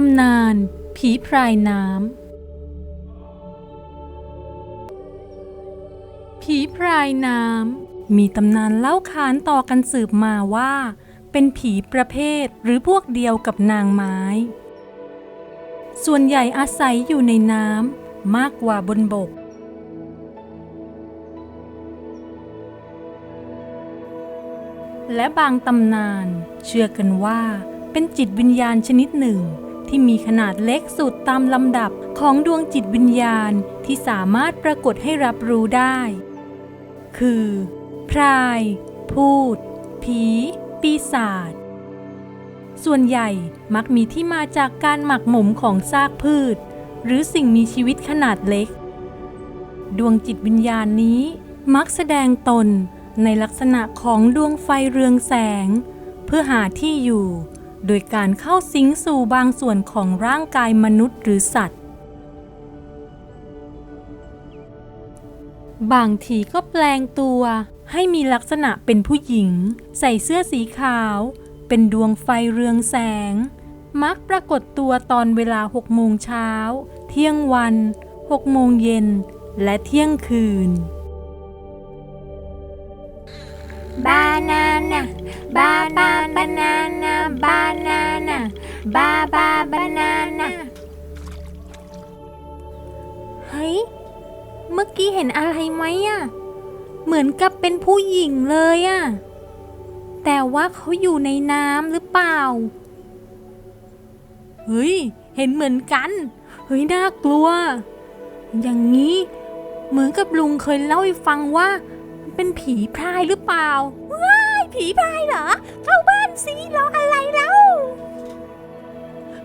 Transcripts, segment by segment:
ตำนาน ผีพรายน้ำ ผีพรายน้ำ มีตำนานเล่าขานต่อกันสืบมาว่า เป็นผีประเภทหรือพวกเดียวกับนางไม้ ส่วนใหญ่อาศัยอยู่ในน้ำมากกว่าบนบก และบางตำนานเชื่อกันว่าเป็นจิตวิญญาณชนิดหนึ่ง ที่มีขนาดเล็กสุดตามลำดับของดวงจิตวิญญาณที่สามารถปรากฏให้รับรู้ได้ คือ พราย พูด ผี ปีศาจ ส่วนใหญ่มักมีที่มาจากการหมักหมมของซากพืช หรือสิ่งมีชีวิตขนาดเล็ก ดวงจิตวิญญาณนี้มักแสดงตนในลักษณะของดวงไฟเรืองแสง เพื่อหาที่อยู่ โดยการเข้าสิงสู่บางส่วนของร่างกายมนุษย์หรือสัตว์ บางทีก็แปลงตัวให้มีลักษณะเป็นผู้หญิง ใส่เสื้อสีขาว เป็นดวงไฟเรืองแสง มักปรากฏตัวตอนเวลา6โมงเช้า เที่ยงวัน 6 โมงเย็น และเที่ยงคืน banana ba ba banana banana ba ba banana เฮ้ย เมื่อกี้เห็นอะไรไหมอะเหมือนกับเป็นผู้หญิงเลยอะแต่ว่าเขาอยู่ในน้ำหรือเปล่า เฮ้ย เห็นเหมือนกัน เฮ้ย น่ากลัว อย่างนี้ เหมือนกับลุงเคยเล่าให้ฟังว่า เป็นผีพรายหรือเปล่า ว้ายผีพรายเหรอ เข้าบ้านสิรออะไรเล่า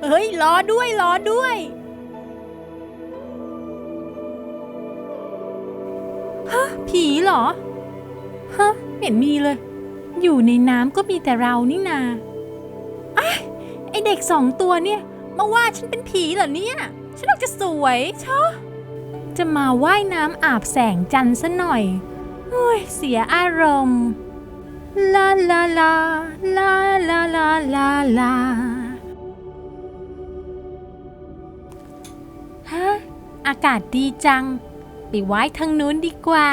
เฮ้ยรอด้วยรอด้วย ฮะ ผีเหรอ ฮะเห็นมีเลย อยู่ในน้ำก็มีแต่เรานี่นาอ้ายไอเด็กสองตัวเนี่ย มาว่าฉันเป็นผีเหรอเนี่ย ฉันออกจะสวยชะจะมาว่ายน้ำอาบแสงจันทร์ซะหน่อย เฮ้ยเสียอารมณ์ ลาลาลาลาลาลาลาลาฮะอากาศดีจัง ไปไว้ทางนู้นดีกว่า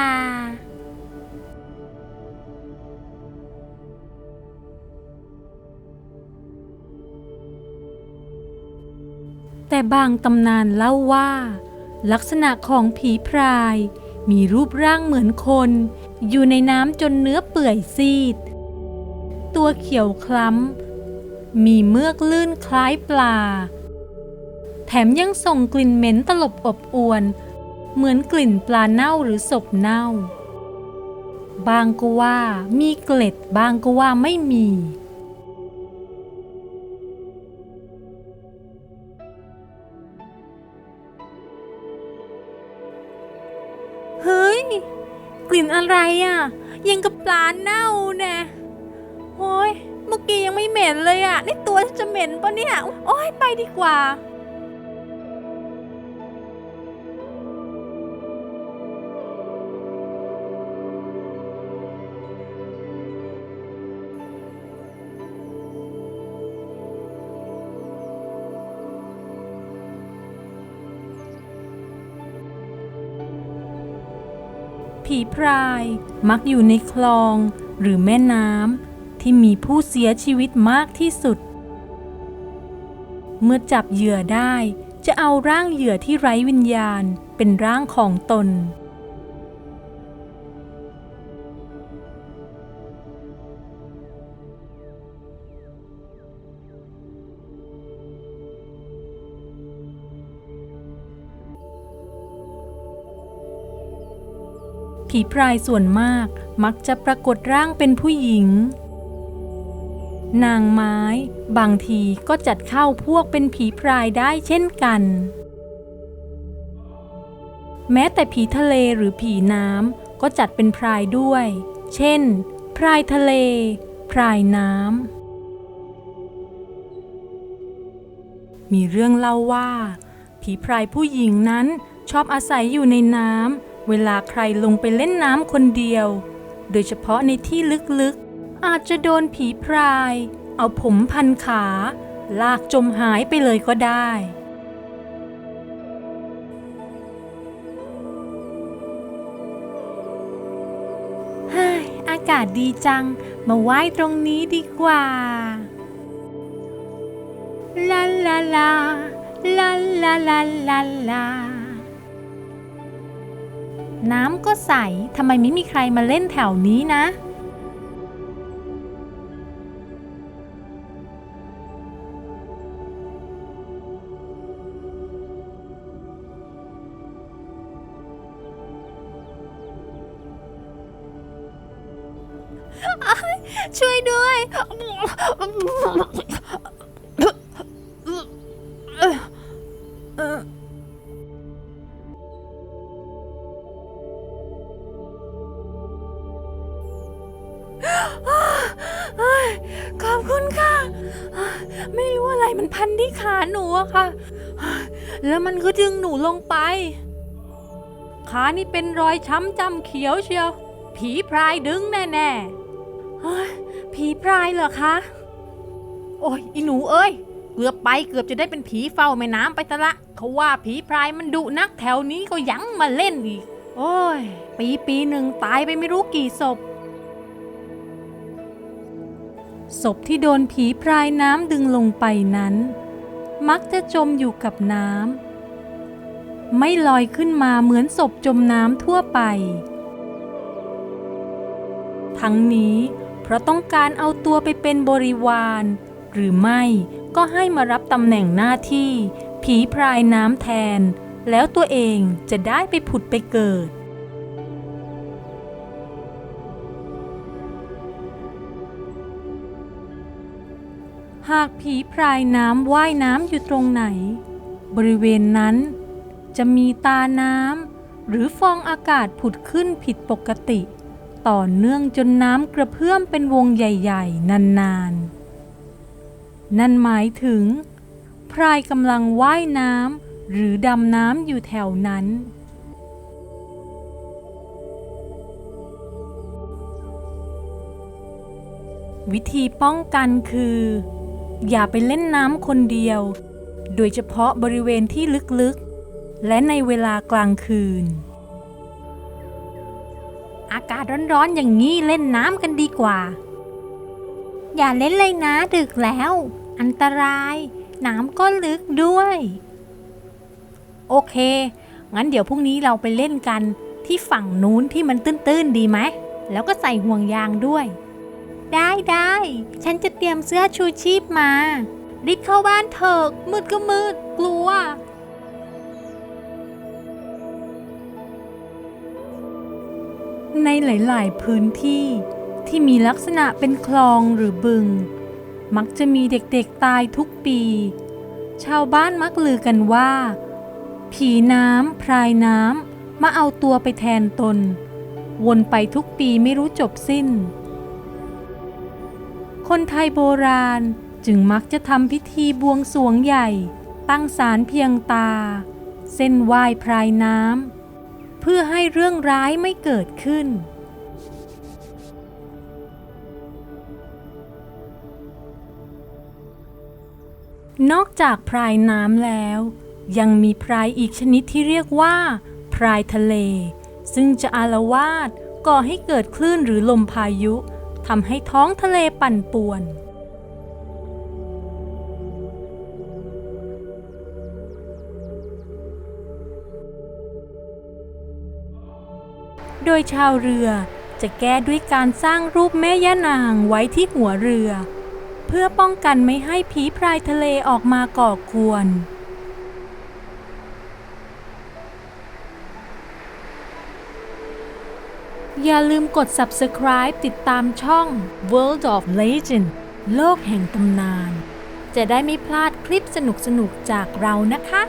แต่บางตำนานเล่าว่า ลักษณะของผีพราย มีรูปร่างเหมือนคน อยู่ในน้ำจนเนื้อเปื่อยซีด ตัวเขียวคล้ำ มีเมือกลื่นคล้ายปลา แถมยังส่งกลิ่นเหม็นตลบอบอวน เหมือนกลิ่นปลาเน่าหรือศพเน่า บางก็ว่ามีเกล็ดบางก็ว่าไม่มี กลิ่นอะไรอะ ยังกับปลาเน่าแน่โอ้ยเมื่อกี้ยังไม่เหม็นเลยอะนี่ตัวฉันจะเหม็นปะเนี่ย โอ้ยไปดีกว่า ผีพรายมักอยู่ในคลองหรือแม่น้ำที่มีผู้เสียชีวิตมากที่สุด เมื่อจับเหยื่อได้จะเอาร่างเหยื่อที่ไร้วิญญาณเป็นร่างของตน ผีพรายส่วนมากมักจะปรากฏร่างเป็นผู้หญิง นางไม้ บางทีก็จัดเข้าพวกเป็นผีพรายได้เช่นกัน แม้แต่ผีทะเลหรือผีน้ำก็จัดเป็นพรายด้วย เช่น พรายทะเล พรายน้ำมีเรื่องเล่าว่า ผีพรายผู้หญิงนั้นชอบอาศัยอยู่ในน้ำ เวลาใครลงไปเล่นน้ำคนเดียว โดยเฉพาะในที่ลึกๆ อาจจะโดนผีพราย เอาผมพันขา ลากจมหายไปเลยก็ได้ฮ้ยอากาศดีจัง มาไหว้ตรงนี้ดีกว่า ลาลาลา ลาลาลาลาลา น้ำก็ใส ทำไมไม่มีใครมาเล่นแถวนี้นะ ช่วยด้วย นพันที่ขาหนูอะค่ะ แล้วมันก็ดึงหนูลงไป ขานี่เป็นรอยช้ำจำเขียวเชียว ผีพรายดึงแน่ๆผีพรายเหรอคะ โอ้ยอีหนูเอ้ย เกือบไปเกือบจะได้เป็นผีเฝ้าแม่น้ำไปซะละ เขาว่าผีพรายมันดุนักแถวนี้ก็ยังมาเล่นอีก โอ้ย ปีปีหนึ่งตายไปไม่รู้กี่ศพ ศพที่โดนผีพรายน้ำดึงลงไปนั้น มักจะจมอยู่กับน้ำ ไม่ลอยขึ้นมาเหมือนศพจมน้ำทั่วไป ทั้งนี้เพราะต้องการเอาตัวไปเป็นบริวาร หรือไม่ก็ให้มารับตำแหน่งหน้าที่ ผีพรายน้ำแทน แล้วตัวเองจะได้ไปผุดไปเกิด หากผีพรายน้ำว่ายน้ำอยู่ตรงไหน บริเวณนั้น จะมีตาน้ำหรือฟองอากาศผุดขึ้นผิดปกติ ต่อเนื่องจนน้ำกระเพื่อมเป็นวงใหญ่ๆ นานๆ นั่นหมายถึง พรายกำลังว่ายน้ำหรือดำน้ำอยู่แถวนั้นวิธีป้องกันคือ อย่าไปเล่นน้ำคนเดียว โดยเฉพาะบริเวณที่ลึกๆ และในเวลากลางคืน อากาศร้อนๆอย่างนี้เล่นน้ำกันดีกว่า อย่าเล่นเลยนะดึกแล้ว อันตรายน้ำก็ลึกด้วย โอเค งั้นเดี๋ยวพรุ่งนี้เราไปเล่นกันที่ฝั่งนู้นที่มันตื้นๆดีไหม แล้วก็ใส่ห่วงยางด้วย ได้ได้ ฉันจะเตรียมเสื้อชูชีพมา รีบเข้าบ้านเถอะมืดก็มืด กลัว ในหลาย ๆ พื้นที่ที่มีลักษณะเป็นคลองหรือบึง มักจะมีเด็ก ๆ ตายทุกปี ชาวบ้านมักลือกันว่า ผีน้ำพรายน้ำมาเอาตัวไปแทนตน วนไปทุกปีไม่รู้จบสิ้น คนไทยโบราณจึงมักจะทำพิธีบวงสวงใหญ่ ตั้งศาลเพียงตา เส้นไหว้พรายน้ำเพื่อให้เรื่องร้ายไม่เกิดขึ้นนอกจากพรายน้ำแล้ว ยังมีพรายอีกชนิดที่เรียกว่า พรายทะเล ซึ่งจะอารวาสก่อให้เกิดคลื่นหรือลมพายุ ทำให้ท้องทะเลปั่นป่วน โดยชาวเรือจะแก้ด้วยการสร้างรูปแม่ย่านางไว้ที่หัวเรือ เพื่อป้องกันไม่ให้ผีพรายทะเลออกมาก่อกวน อย่าลืมกด subscribe ติดตามช่อง World of Legend โลกแห่งตำนาน จะได้ไม่พลาดคลิปสนุกๆ จากเรานะคะ